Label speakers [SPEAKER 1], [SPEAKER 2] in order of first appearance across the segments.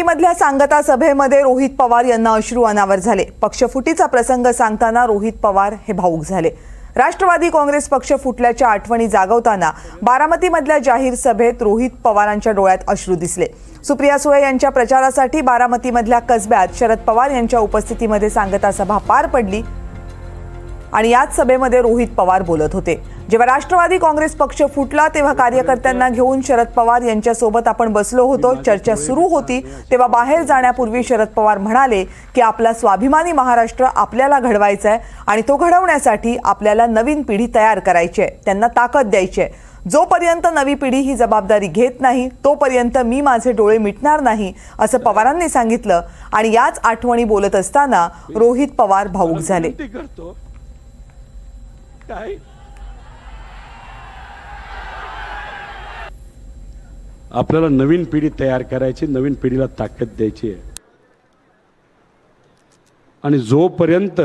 [SPEAKER 1] मधल्या सांगता सभेमध्ये रोहित पवार यांना अश्रू अनावर झाले. पक्षफुटीचा प्रसंग सांगताना रोहित पवार हे भाऊक झाले. राष्ट्रवादी काँग्रेस पक्ष फुटल्याच्या आठवणी जागवताना बारामतीमधल्या जाहीर सभेत रोहित पवारांच्या डोळ्यात अश्रू दिसले. सुप्रिया सुळे यांच्या प्रचारासाठी बारामतीमधल्या कसब्यात शरद पवार यांच्या उपस्थितीमध्ये सांगता सभा पार पडली. आणि याच सभेमध्ये रोहित पवार बोलत होते. जेव्हा राष्ट्रवादी काँग्रेस पक्ष फुटला तेव्हा कार्यकर्त्यांना घेऊन शरद पवार यांच्यासोबत आपण बसलो होतो. चर्चा सुरू होती. तेव्हा बाहेर जाण्यापूर्वी शरद पवार म्हणाले की आपला स्वाभिमानी महाराष्ट्र आपल्याला घडवायचा आहे आणि तो घडवण्यासाठी आपल्याला नवीन पिढी तयार करायची आहे त्यांना ताकद द्यायची आहे जोपर्यंत नवी पिढी ही जबाबदारी घेत नाही तोपर्यंत मी माझे डोळे मिटणार नाही असं पवारांनी सांगितलं. आणि याच आठवणी बोलत असताना रोहित पवार भाऊक झाले.
[SPEAKER 2] करतो काय? आपल्याला नवीन पिढी तयार करायची नवीन पिढीला ताकद द्यायची आहे. आणि जोपर्यंत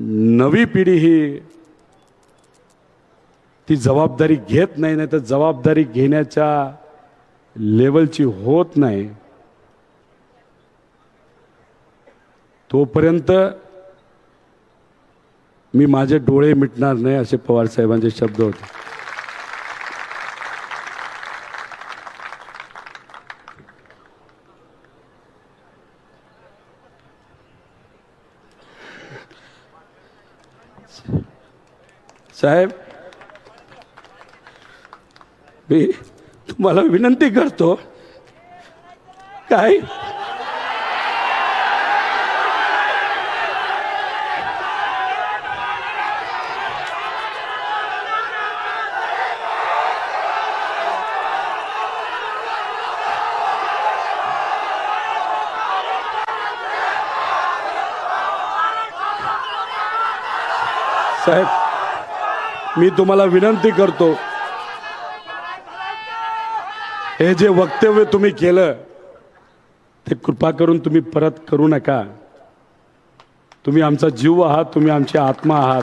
[SPEAKER 2] नवी पिढी ही ती जबाबदारी घेत नाही नाही तर जबाबदारी घेण्याच्या लेवलची होत नाही तोपर्यंत मी माझे डोळे मिटणार नाही असे पवार साहेबांचे शब्द होते. साहेब मी तुम्हाला विनंती करतो काय साहेब मी तुम्हाला विनंती करतो हे जे वक्तव्य तुम्ही केलं ते कृपा करून तुम्ही परत करू नका. तुम्ही आमचा जीव आहात तुम्ही आमची आत्मा आहात.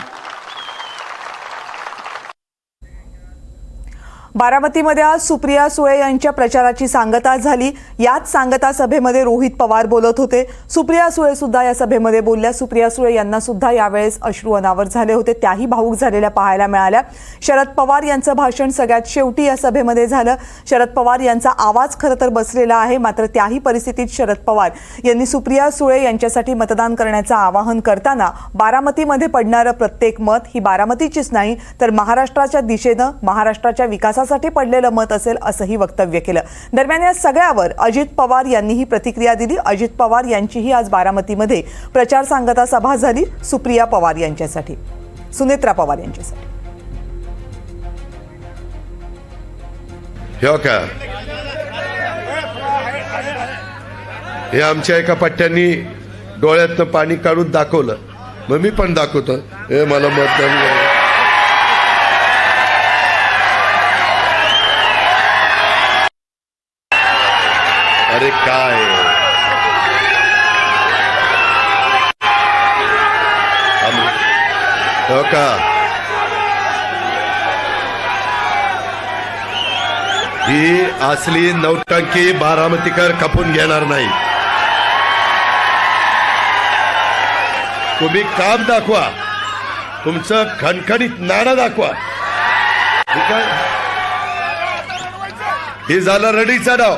[SPEAKER 1] बारामतीमध्ये आज सुप्रिया सुळे यांच्या प्रचाराची सांगता झाली. याच सांगता सभेमध्ये रोहित पवार बोलत होते. सुप्रिया सुळे सुद्धा या सभेमध्ये बोलल्या. सुप्रिया सुळे यांना सुद्धा यावेळेस अश्रू अनावर झाले होते. त्याही भाऊक झालेल्या पाहायला मिळाल्या. शरद पवार यांचं भाषण सगळ्यात शेवटी या सभेमध्ये झालं. शरद पवार यांचा आवाज खरं तर बसलेला आहे. मात्र त्याही परिस्थितीत शरद पवार यांनी सुप्रिया सुळे यांच्यासाठी मतदान करण्याचं आवाहन करताना बारामतीमध्ये पडणारं प्रत्येक मत ही बारामतीचीच नाही तर महाराष्ट्राच्या दिशेनं महाराष्ट्राच्या विकासासाठी पडलेलं मत असेल असंही वक्तव्य केलं. दरम्यान या सगळ्यावर अजित पवार यांनीही प्रतिक्रिया दिली. अजित पवार यांचीही आज बारामतीमध्ये प्रचार सांगता सभा झाली. सुप्रिया पवार यांच्यासाठी. सुनेत्रा पवार यांच्यासाठी.
[SPEAKER 3] का हे आमच्या एका पट्ट्यांनी डोळ्यातनं पाणी काढून दाखवलं. मग मी पण दाखवतो. हे मला मतदान अरे काय. हो का? ही असली नौटंकी बारामतीकर खपून घेणार नाही. तुम्ही काम दाखवा. तुमचं खणखणीत नाणं दाखवा. हे झालं रडीचा डाव